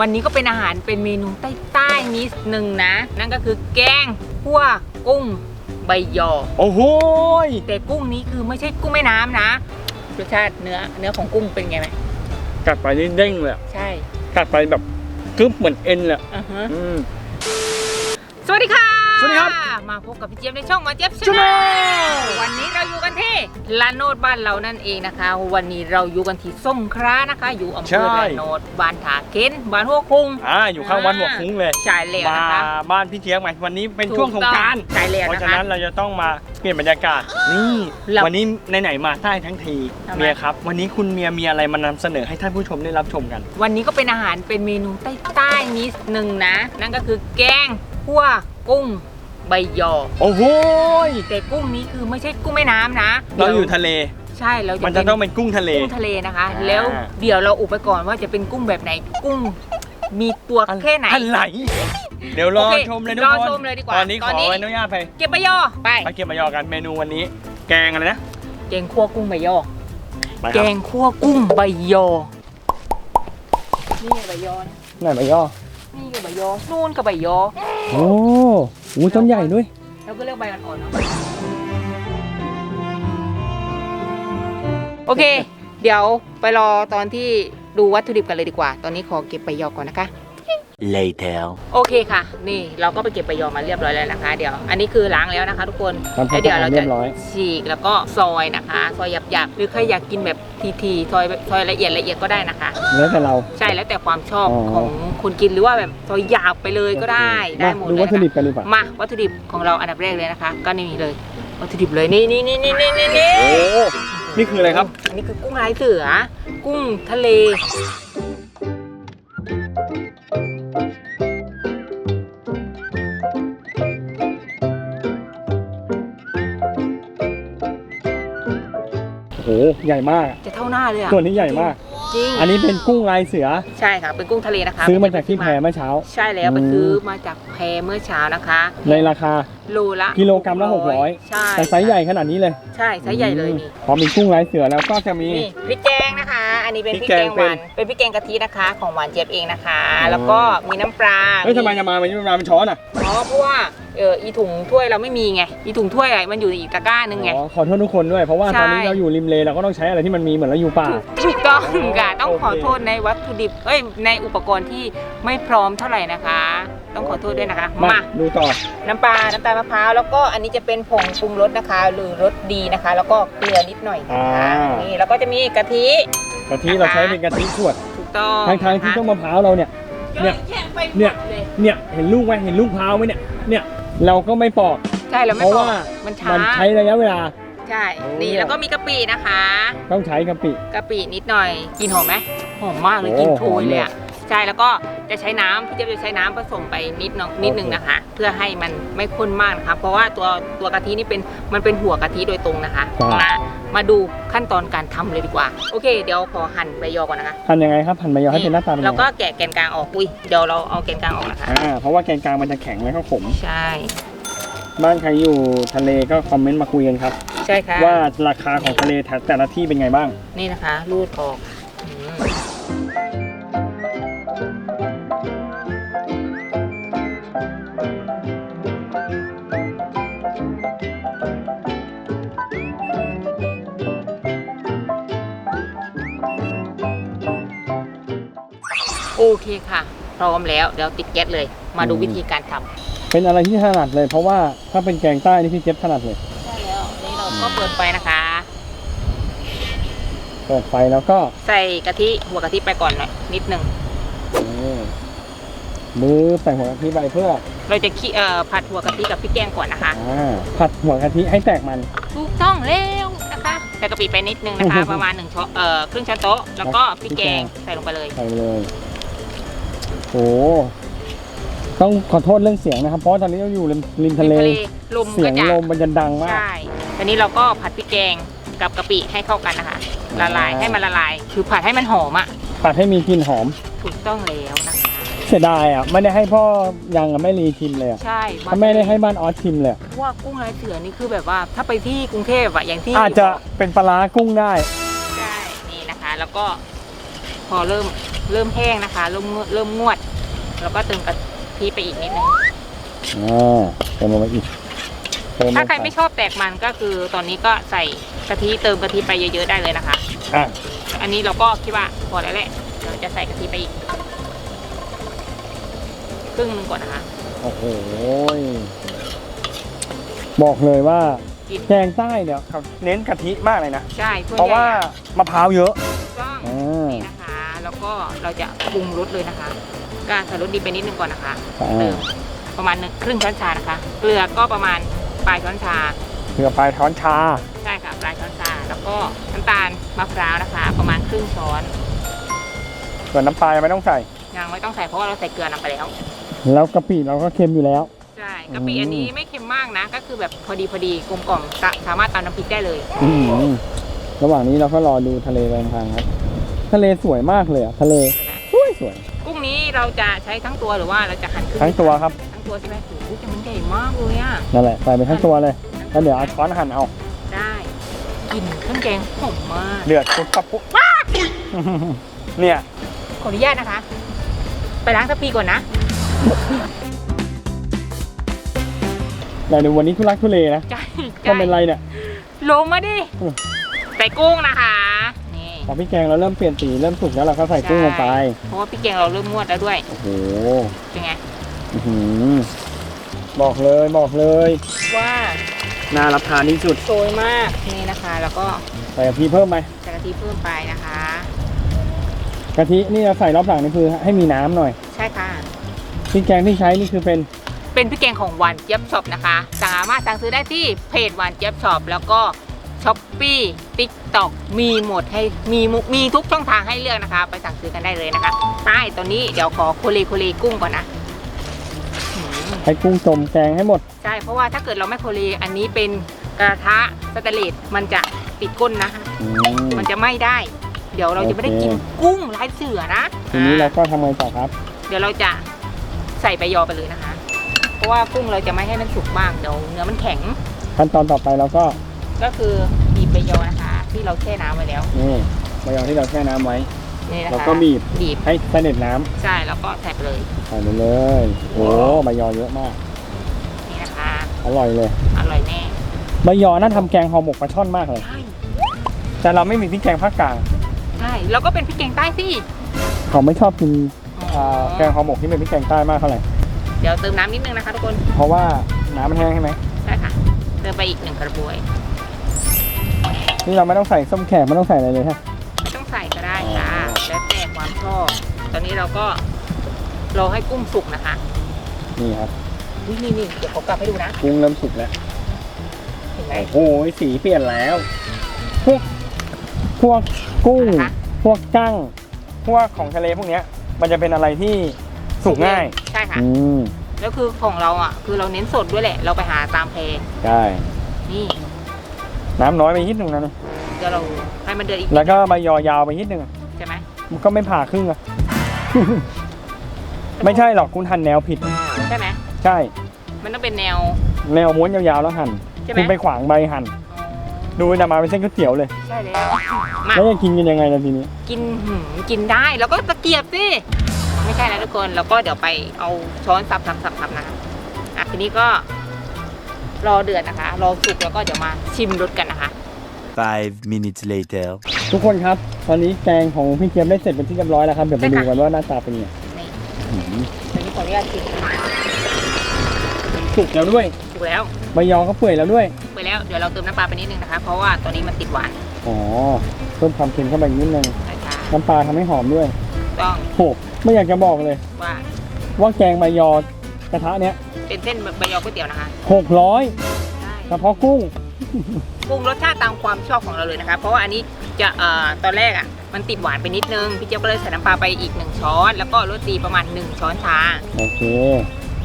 วันนี้ก็เป็นอาหารเป็นเมนูใต้ๆนิดนึงนะ นั่นก็คือแกงขั่วกุ้งใบยอ โอ้โหยแต่กุ้งนี้คือไม่ใช่กุ้งแม่น้ำนะรสชาติเนื้อเนื้อของกุ้งเป็นไงไหมกัดไปนี่เด้งเลยอะใช่กัดไปแบบกึ๊บเหมือนเอ็นเลยอะอือฮะ อืม สวัสดีค่ะ สวัสดีครับ มาพบกับพี่เจี๊ยบในช่องมาเจี๊ยบชาชาแนแนลลวันนี้เราอยู่กันที่ลานโนดบ้านเรานั่นเองนะคะ วันนี้เราอยู่กันที่สงขลานะคะ อยู่อำเภอลานโนดบ้านถาเค้นบ้านหัวคุงอ่าอยู่ข้างวัดหัวคุ้งเลยใช่แล้วมานะคะบ้านพี่เทียงไหมวันนี้เป็นช่วงสงกรารใช่แล้วเพราะนะฉะคะ นั้นเราจะต้องมาเปลี่ยนบรรยากาศนี่เราวันนี้ไหนๆมาใต้ทั้งทีทำไม เมียครับ วันนี้คุณเมียมีอะไรมานำเสนอให้ท่านผู้ชมได้รับชมกัน วันนี้ก็เป็นอาหารเป็นเมนูใต้ๆนิดนึงนะ นั่นก็คือแกงขั่วกุ้ง ใบยอ โอ้โหยแต่กุ้งนี้คือไม่ใช่กุ้งแม่น้ำนะเราอยู่ทะเล ใช่เราจะมันจะต้องเป็นกุ้งทะเลกุ้งทะเลนะคะ อ่า แล้วเดี๋ยวเราอุบไปก่อนว่าจะเป็นกุ้งแบบไหนกุ้ง มีตัวแค่ไหน อะไรเดี๋ยวรอโอเคชมเลยทุกรอคนชมเลยดีกว่าตอนนี้ตขอนอนี้อนุญาตไปเก็บใบยอไปไปเก็บมายอกันเมนูวันนี้ แกงอะไรนะแกงคั่วกุ้งใบยอ ไปแกครับงคั่วกุ้งใบยอ นี่ไงใบยอนะไหนใบยอนี่ก็ใบยอนู่นก็ใบยอ โอ้ โอ้ต้นใหญ่ด้วย แล้วก็เลือกใบอ่อนๆเนาะโอเค เดี๋ยวไปรอตอนที่ดูวัตถุดิบกันเลยดีกว่า ตอนนี้ขอเก็บใบยอก่อนนะคะ Later. โอเคค่ะ นี่เราก็ไปเก็บใบยอมาเรียบร้อยแล้วนะคะ เดี๋ยว อันนี้คือล้างแล้วนะคะ ทุกคนทำความแล้วเดี๋ยวเราสะอาดเรีจะยบร้อย ฉีกแล้วก็ซอยนะคะ ซอยหยาบๆหรือใครอยากกินแบบทีๆซอยซอยละเอียดละเอียดก็ได้นะคะ แล้วแต่เรา ใช่แล้วแต่ความชอบอ๋อ ของคนกินหรือว่าแบบซอยหยาบไปเลยก็ได้ได้หมดดูเลยวัตถุดิบนะคะกันดีกว่ามาวัตถุดิบของเราอันดับแรกเลยนะคะ ก็นี่เลยวัตถุดิบเลยนี่นี่นี่นี่นี่นี่นี่โอ้นี่คืออะไรครับ อันนี้คือกุ้งลายเสือ กุ้งทะเล โอ้โหใหญ่มากจะเท่าหน้าเลยอะตัวนี้ใหญ่มาก จริงอันนี้เป็นกุ้งลายเสือ ใช่ค่ะ เป็นกุ้งทะเลนะคะซื้อมาจากที่แพเมื่อเช้า ใช่แล้วไปอืมซื้อมาจากแพเมื่อเช้านะคะ ในราคาโลละกิโลกรัมละ600ใช่แต่ไซส์ใหญ่ขนาดนี้เลย ใช่ไซส์ใหญ่เลยนี่พอมีกุ้งลายเสือแล้วก็จะมีนี่พริกแกงนะคะ อันนี้เป็นพพริริกกแกแกงงหวาน เป็นพริกแกงกะทินะคะ ของหวานเจี๊ยบเองนะคะแล้วก็มีน้ำปลาเฮ้ยทำไมจะมาวันนี้มันมาเป็นช้อนอะอ๋อเพราะว่าเอออีถุงถ้วยเราไม่มีไง อีถุงถ้วยอะมันอยู่อีกตะกร้าหนึงไง อ๋อขอโทษทุกคนด้วยเพราะว่าใช่ตอนนี้เราอยู่ริมเลเราก็ต้องใช้อะไรที่มันมีเหมือนเราอยู่ป่า ถูกถูกต้องค่ะ ต้องโอเคขอโทษในวัตถุดิบ เอ้ย ในอุปกรณ์ที่ไม่พร้อมเท่าไหร่นะคะ ต้องขอโทษด้วยนะคะ มามาดูต่อ น้ำปลา น้ำตาลมะพร้าว แล้วก็อันนี้จะเป็นผงปรุงรสนะคะ หรือรสดีนะคะ แล้วก็เกลือนิดหน่อยนะคะอ่านี่ นี่แล้วก็จะมีกะทิกะทิเราใช้เป็นกะทิขวดถูกต้องทางทางๆที่ต้นมะพร้าวเราเนี่ย เนี่ยแข็งไปหมดเนี่ยเลยเนี่ย เห็นลูกไหมเห็นลูกพร้าวไหมเนี่ย เนี่ย เราก็ไม่ปอก ใช่แล้วเพไม่ราะบอกว่ามันช้ามันใช้ระยะเวลา ใช่โอ้นี่ แล้วก็มีกะปินะคะ ต้องใช้กะปิ กะปินิดหน่อย กินหอมไหมหอมมากเลย โอ้กินโชหอมยเลยเลยอะ ใช่แล้วก็จะใช้น้ำพี่เจะจะใช้น้ำผสมไปนิดหน่อยนิดนึงนะคะ เพื่อให้มันไม่ข้นมากนะคะเพราะว่าตัวตัวกะทินี่เป็นมันเป็นหัวกะทิโดยตรงนะคะมามาดูขั้นตอนการทำเลยดีกว่า โอเคเดี๋ยวขอหั่นใบยอก่อนนะคะหั่นยังไงครับหั่นใบยอให้เป็นหน้าตาเป็นยังเราไงก็แกะแกนกลางออกอุ้ยเดี๋ยวเราเอาแกนกลางออกนะคะ อ่าเพราะว่าแกนกลางมันจะแข็งแล้วก็ขม ใช่บ้านใครอยู่ทะเลก็คอมเมนต์มาคุยกันครับ ใช่ค่ะว่าราคาของทะเลแต่ละที่เป็นไงบ้าง นี่นะคะรูดออก โอเคค่ะ พร้อมแล้วเดี๋ยวติดแก๊สเลย มาดูอืมวิธีการทำเป็นอะไรที่ถนัดเลย เพราะว่าถ้าเป็นแกงใต้นี่พี่เจ็บถนัดเลยใช่แล้วนี่เราก็เปิดไฟนะคะ เปิดไฟแล้วก็ใส่กะทิหัวกะทิไปก่อนหน่อยนิดหนึ่งนี่ มือใส่หัวกะทิไปเพื่อเราจะขี้เอ่อผัดหัวกะทิกับพริกแกงก่อนนะคะอ่าผัดหัวกะทิให้แตกมัน ถูกต้องแล้วนะคะใส่กะปิไปนิดนึงนะคะ ประมาณหนึ่งช้อนเอ่อครึ่งช้อนโต๊ะแล้วก็พริกแกงใส่ลงไปเลยใส่ไปเลยโอ้ต้องขอโทษเรื่องเสียงนะครับ เพราะว่าตอนนี้เราอยู่ริมริมทะเล ลมเสียก็งจะลมมันจะดังมาก ใช่ตอนนี้เราก็ผัดพริกแกงกับกะปิให้เข้ากันนะคะ ละลายอ่าให้มันละลาย คือผัดให้มันหอมอะ ผัดให้มีกลิ่นหอม ถูกต้องแล้วนะคะ เสียดายอะไม่ได้ให้พ่อยังกับแม่ลีชิมเลยอะใช่ถ้าไม่ได้ให้บ้านออสชิมเลยอะเพราะว่ากุ้งลายเสือนี่คือแบบว่าถ้าไปที่กรุงเทพอะอย่างที่อาจจะเป็นปลาร้ากุ้งได้ ใช่นี่นะคะ แล้วก็พอเริ่มเริ่มแห้งนะคะ เริ่มงวดเริ่มงวด แล้วก็เติมกะทิไปอีกนิดนึงอ่าเติมลงไปอีกเติมลงปถ้าใครไม่ชอบแตกมันก็คือตอนนี้ก็ใส่กะทิเติมกะทิไปเยอะๆได้เลยนะคะ อะอันนี้เราก็คิดว่าพอแล้วแหละเราจะใส่กะทิไปอีก ครึ่งหนึงก่อนนะคะ โอ้โหบอกเลยว่ากิน แกงใต้เนี่ยเขาเน้นกะทิมากเลยนะ ใช่ส่นเพราะว่าใหญ่อมะพร้าวเยอะถูกต้อง อ่า นี่นะคะ แล้วก็เราจะปรุงรสเลยนะคะก็ใส่รสดีไปนิดนึงก่อนนะคะอ่า เติมประมาณหนึ่งครึ่งช้อนชานะคะ เกลือก็ประมาณปลายช้อนชา เกลือปลายช้อนชา ใช่ค่ะปลายช้อนชา แล้วก็น้ำตาลมะพร้าวนะคะ ประมาณครึ่งช้อนส่วนน้ำปลายังไม่ต้องใส่ ยังไม่ต้องใส่เพราะว่าเราใส่เกลือนำไปแล้ว แล้วกะปิเราก็เค็มอยู่แล้ว ใช่กะปิอืมอันนี้ไม่เค็มมากนะ ก็คือแบบพอดีพอดีกลมกล่อมสะสามารถตำน้ำพริกได้เลยอื้อหือระหว่างนี้เราก็รอดูทะเลไปทางครับ ทะเลสวยมากเลยอะทะเลใช่ไหมสวยสวยกุ้งนี้เราจะใช้ทั้งตัวหรือว่าเราจะหั่นครึ่งทั้งตัวครับ ทั้งตัวใช่ไหมโอ้โหแต่มันใหญ่มากเลยอะนั่นแหละใส่ไปทั้งตัวเลยแล้วเดี๋ยวเอาช้อนหั่นเอาได้กลิ่นเครื่องแกงหอมมากเดือดปุ๊บปั๊บปุ๊บเนี่ยขออนุญาตนะคะ ไปล้างสปีก่อนนะ แต่ในวันนี้ทุลักทุเลนะใช่ก็เป็นไรเนี่ย ลงมาดิอืม ใส่กุ้งนะคะ นี่พอพี่แกงเราเริ่มเปลี่ยนสีเริ่มสุกแล้วเราก็ใส่กุ้งลงไป เพราะว่าพี่แกงเราเริ่มงวดแล้วด้วย โอ้โหเป็นไง อื้อหือบอกเลยบอกเลย ว่าน่ารับทานที่สุดโซยมาก นี่นะคะ แล้วก็ใส่กะทิเพิ่มไหมใส่กะทิเพิ่มไปนะคะ กะทินี่เราใส่รอบหลังนี่คือให้มีน้ำหน่อย ใช่ค่ะ พริกแกงที่ใช้นี่คือเป็นเป็นพี่แกงของหวานเจี๊ยบช็อปนะคะ สามารถสั่งซื้อได้ที่เพจหวานเจี๊ยบช็อปแล้วก็ช้อปปี้ติ๊กต็อกมีหมดให้มีมุมีทุกช่องทางให้เลือกนะคะ ไปสั่งซื้อกันได้เลยนะคะใช่ตอนนี้เดี๋ยวขอโคเลโคเลกุ้งก่อนนะอืมให้กุ้งจมแกงให้หมด ใช่ เพราะว่าถ้าเกิดเราไม่โคเลอันนี้เป็นกระทะสแตนเลสมันจะติดก้นนะคะอืมมันจะไหม้ได้ เดี๋ยวเราจะไม่ได้กินโอเคกุ้งลายเสือนะทีนี้เราอ่าก็ทำไงต่อครับ เดี๋ยวเราจะใส่ใบยอไปเลยนะคะ เพราะว่ากุ้งเราจะไม่ให้มันสุกมากเดี๋ยวเนื้อมันแข็ง ขั้นตอนต่อไปเราก็ก็คือบีบใบยอนะคะ ที่เราแช่น้ำไว้แล้วนี่ใบยอที่เราแช่น้ำไว้ นี่นะคะแล้วก็บีบบีบให้เสด็จน้ำใช่แล้วก็ใส่ไปเลยใส่ไปเลยโอ้ใบยอเยอะมาก นี่นะคะ อร่อยเลย อร่อยแน่ใบยอน่าทำแกงห่อหมกปลาช่อนมากเลย ใช่แต่เราไม่มีพริกแกงภาคกลางใช่แล้วก็เป็นพริกแกงใต้สิเขาไม่ชอบกิน อ๋ออ่าแกงห่อหมกที่เป็นพริกแกงใต้มากเท่าไหร่ เดี๋ยวเติมน้ำนิดนึงนะคะทุกคน เพราะว่าน้ำมันแห้งใช่ไหมใช่ค่ะ เติมไปอีกหนึ่งกระบวย นี่เราไม่ต้องใส่ส้มแขกไม่ต้องใส่อะไรเลยฮะไม่ต้องใส่ก็ได้ค่ะอ๋อแล้วแต่ความชอบ ตอนนี้เราก็รอให้กุ้งสุกนะคะ นี่ครับอุ๊ยนี่นี่เดี๋ยวเขากลับให้ดูนะ กุ้งเริ่มสุกแล้ว เห็นไหม โอ้ยสีเปลี่ยนแล้ว พวกพวกกุ้ง นะคะ พวกกั้ง พวกของทะเลพวกเนี้ย มันจะเป็นอะไรที่สุกง่ายใช่ค่ะ อืมแล้วคือของเราอะ คือเราเน้นสดด้วยแหละ เราไปหาตามแพใช่นี่น้ำน้อยไปนิดนึงนะเดี๋ยวเราให้มันเดือดอีกแล้วก็ใบยอยาวไปนิดนึงใช่ไหมมันก็ไม่ผ่าครึ่งอะ ไม่ใช่หรอกคุณหั่นแนวผิด ใช่ไหมใช่ มันต้องเป็นแนว แนวม้วนยาวๆแล้วหั่นใช่ไหม คุณไปขวางใบหั่น ดูจะมาเป็นเส้นก๋วยเตี๋ยวเลย ใช่แล้วมาแล้วจะกินกันยังไงล่ะทีนี้ กินหืมกินได้แล้วก็ตะเกียบสิไม่ใช่นะทุกคนแล้วก็เดี๋ยวไปเอาช้อนสับสับสับสับนะคะอะทีนี้ก็รอเดือดนะคะ รอสุกแล้วก็เดี๋ยวมาชิมรสกันนะคะ Five minutes later. ทุกคนครับ ตอนนี้แกงของพี่เกียมได้เสร็จเป็นที่เรียบร้อยแล้วครับเดี๋ยวไปใช่ดูค่ะกันว่าหน้าตาเป็นยังไงนี่อืมทีนี้ขออนุญาตชิมสุกแล้วด้วยสุกแล้วใบยอก็เปื่อยแล้วด้วยไป แล้วเดี๋ยวเราเติมน้ำปลาไปนิดนึงนะคะ เพราะว่าตอนนี้มันติดหวานอ๋อเพิ่มความเค็มเข้าไปอีกนิดนึงนะคะน้ำปลาทำให้หอมด้วยต้องโหไม่อยากจะบอกเลย ว่าว่าแกงใบยอกระทะเนี้ยเป็นเส้นใบยอก๋วยเตี๋ยวนะคะหกร้อยใช่เฉพาะกุ้ง ปรุงรสชาติตามความชอบของเราเลยนะคะ เพราะว่าอันนี้จะเอ่อตอนแรกอะมันติดหวานไปนิดนึงพี่เจี๊ยบก็เลยใส่น้ำปลาไปอีกหนึ่งช้อน แล้วก็รสดีประมาณหนึ่งช้อนชาโอเค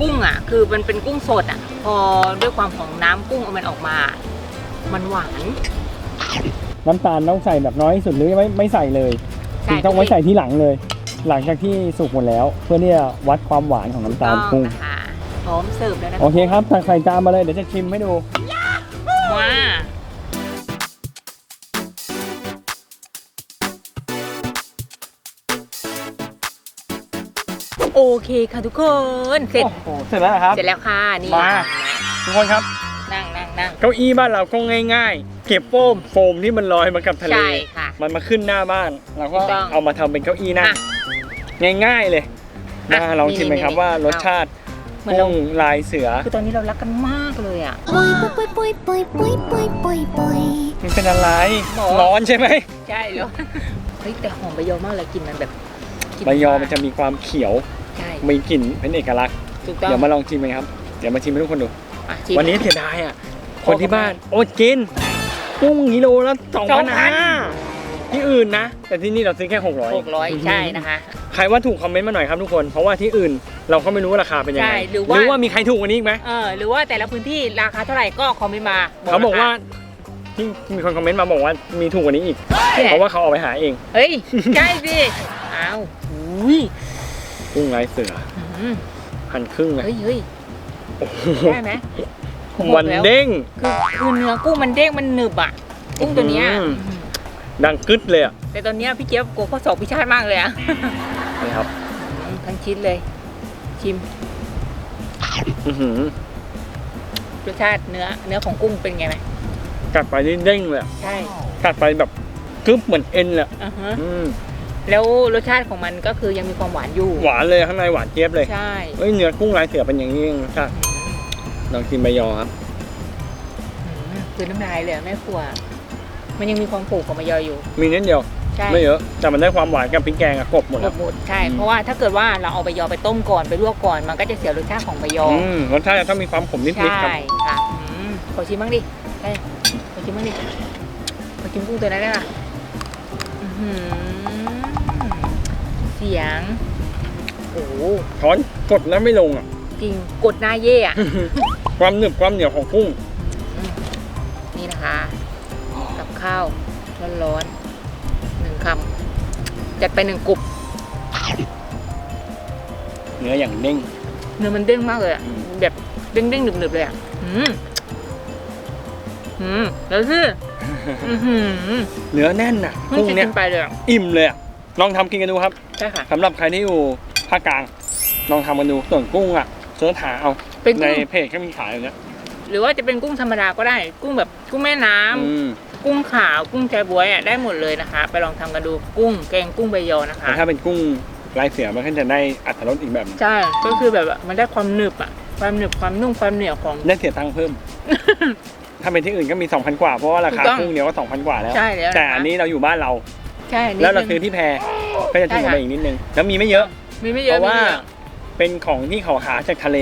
กุ้งอะ คือมันเป็นกุ้งสดอะ พอด้วยความของน้ำกุ้งมันออกมา มันหวานน้ำตาลต้องใส่แบบน้อยที่สุดหรือไม่ไม่ใส่เลยใช่ถึงต้องไว้ใส่ที่หลังเลย หลังจากที่สุกหมดแล้ว เพื่อที่จะวัดความหวานของน้ำตาลต้องกุ้งนะคะพร้อมเสิร์ฟแล้วนะโอเคครับตักใส่จานมาเลยเดี๋ยวจะชิมให้ดู ว้า โอเคค่ะทุกคนเสร็จโอ้โหเสร็จแล้วเหรอครับ เสร็จแล้วค่ะนี่มา ทุกคนครับ นั่งนั่งนั่ง เก้าอี้บ้านเราก็ง่าย ๆ เก็บโฟมโฟมที่มันลอยมากับทะเล ใช่ค่ะมันมาขึ้นหน้าบ้านเราก็ถูกต้องเอามาทำเป็นเก้าอี้นั่งอะง่ายๆเลยอะมาลองชิมไหมครับนี่ๆๆว่ารสชาติเหมือนเรา กุ้งลายเสือ คือตอนนี้เรารักกันมากเลยอะ Boy, boy, boy, boy, boy, boy, boy, boy. มันเป็นอะไร หมอ ร้อนใช่ไหมใช่แล้วเฮ้ยแต่หอมใบยอมากเลยกลินมันแบบกลิ่ใบยอมันจะมีความเขียว ใช่มีกลิ่นเป็นเอกลักษณ์ถูกต้องเดี๋ยวมาลองชิมไหมครับ เดี๋ยวมาชิมให้ทุกคนดู อะชิมวันนี้เสียดายอะ คนที่บ้านอดกินกุ้งกิโลละสองพันห้าที่อื่นนะ แต่ที่นี่เราซื้อแค่หกร้อยหกร้อยใช่นะคะใครว่าถูกคอมเมนต์มาหน่อยครับทุกคน เพราะว่าที่อื่นเราก็ไม่รู้ว่าราคาเป็นยังไงใช่หรือว่ามีใครถูกกว่านี้อีกไหมเออหรือว่าแต่ละพื้นที่ราคาเท่าไหร่ก็คอมเมนต์มาเขาบอกว่าที่มีคนคอมเมนต์มาบอกว่ามีถูกกว่านี้อีกที่ไหนเพราะว่าเขาเอาไปหาเอง เฮ้ยใช่สิอ้าวอุ้ย กุ้งลายเสืออืมหั่นครึ่งเลยเฮ้ยเฮ้ยได้ไหมมันเด้ง คือคือเนื้อกุ้งมันเด้งมันหนึบอะกุ้งตัวเนี้ยอืม ดังกึดเลยอะแต่ตอนเนี้ยพี่เจี๊ยบกลัวข้อสอบพิชาติมากเลยอะนี่ครับทั้งชิ้นเลย ชิมอื้อหือรสชาติเนื้อเนื้อของกุ้งเป็นไงไหมกัดไปนี่เด้งเลยอะใช่กัดไปแบบกึบเหมือนเอ็นเลยอะอ่าฮะอืม แล้วรสชาติของมันก็คือยังมีความหวานอยู่ หวานเลยข้างในหวานเจี๊ยบเลยใช่เฮ้ยเนื้อกุ้งลายเสือเป็นอย่างนี้เองค่ะอืมลองกินใบยอครับอืมคือน้ำลายเลยอะแม่ครัว มันยังมีความผูกของมะยออยู่ มีนิดเดียว ใช่ไม่เยอะ แต่มันได้ความหวานกับพริกแกงอะกลบหมดหมแล้ดวหมดใช่อืมเพราะว่าถ้าเกิดว่าเราเอาใบยอไปต้มก่อนไปลวกก่อนมันก็จะเสียรสชาติของใบยอ อืมรสชาติจะต้องมีความขมนิดใช่ๆครับ ค่ะอืมขอชิมบ้างดิใช่ขอชิมบ้างดิขอชิมกุ้งตัวนั้นได้ป่ะอื้อหือ เสียง โอ้โหช้อนกดแล้วไม่ลงอะ จริงกดหน้าเย่อะ ความหนึบความเหนียวของกุ้ง นี่นะคะ กับข้าวร้อนๆหนึ่งคำจัดไปหนึ่งกรุบเนื้ออย่างเด้ง เนื้อมันเด้งมากเลยอะอืม แบบเด้งๆหนึบๆเลยอะอืมอืมแล้วสิอื้อหือเนื้อแน่นน่ะไม่กุ้งจะเนี้กิยนไปเลยอะอิ่มเลยอะ ลองทำกินกันดูครับใช่ค่ะสำหรับใครที่อยู่ภาคกลาง ลองทำกันดูส่วนกุ้งอะเสิร์ชหาเอาเป็นในกุ้งเพจก็มีขายอยู่เนี้ยหรือว่าจะเป็นกุ้งธรรมดาก็ได้ กุ้งแบบกุ้งแม่น้ำอืมกุ้งขาวกุ้งใจบวยอะได้หมดเลยนะคะ ไปลองทำกันดูกุ้งแกงกุ้งใบยอนะคะแต่ถ้าเป็นกุ้งลายเสือมันก็จะได้อัตรสอีกแบบหนึ่งใช่ก็คือแบบว่ามันได้ความหนึบอะความหนึบความนุ่มความเหนียวของได้เสียตังค์เพิ่ม ถ้าเป็นที่อื่นก็มี2,000กว่าเพราะว่าราคาถูกต้องกุ้งเดียวก็2,000กว่าแล้วใช่แล้วนะคะแต่อันนี้เราอยู่บ้านเรา ใช่นิดแล้วเรานึง ซื้อที่แพรก็จะถูกกว่าใช่ค่ะ อีกนิดนึง แล้วมีไม่เยอะ มีไม่เยเพอะราะว่ามีไม่เยอะ เป็นของที่เขาหาจากทะเล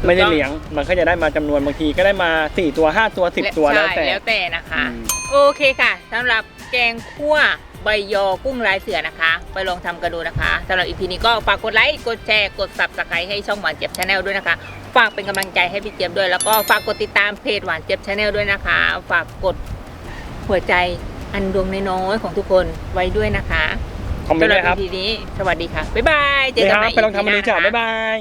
ถูกต้อง ไม่ได้เลี้ยง มันก็จะได้มาจำนวนบางทีก็ได้มา 4 ตัว 5 ตัว 10 ตัวแล้วใช่แต่แล้วแต่นะคะ อืม โอเคค่ะสำหรับแกงคั่วใบยอกุ้งลายเสือนะคะ ไปลองทำกันดูนะคะสำหรับอีพีนี้ก็ฝากกดไลค์กดแชร์กด subscribe ให้ช่องหวานเจี๊ยบชาแนลด้วยนะคะ ฝากเป็นกำลังใจให้พี่เจี๊ยบด้วย แล้วก็ฝากกดติดตามเพจหวานเจี๊ยบชาแนลด้วยนะคะ ฝากกดหัวใจ อันดวงน้อยๆของทุกคนไว้ด้วยนะคะคอมเมนต์สำหเลยครับอีพีนี้สวัสดีค่ะ บ๊ายบาย เจอเดี๋ยวกันคใหรัม่บไปลองทำ EP มันหดูจ้านะคะบ๊ายบาย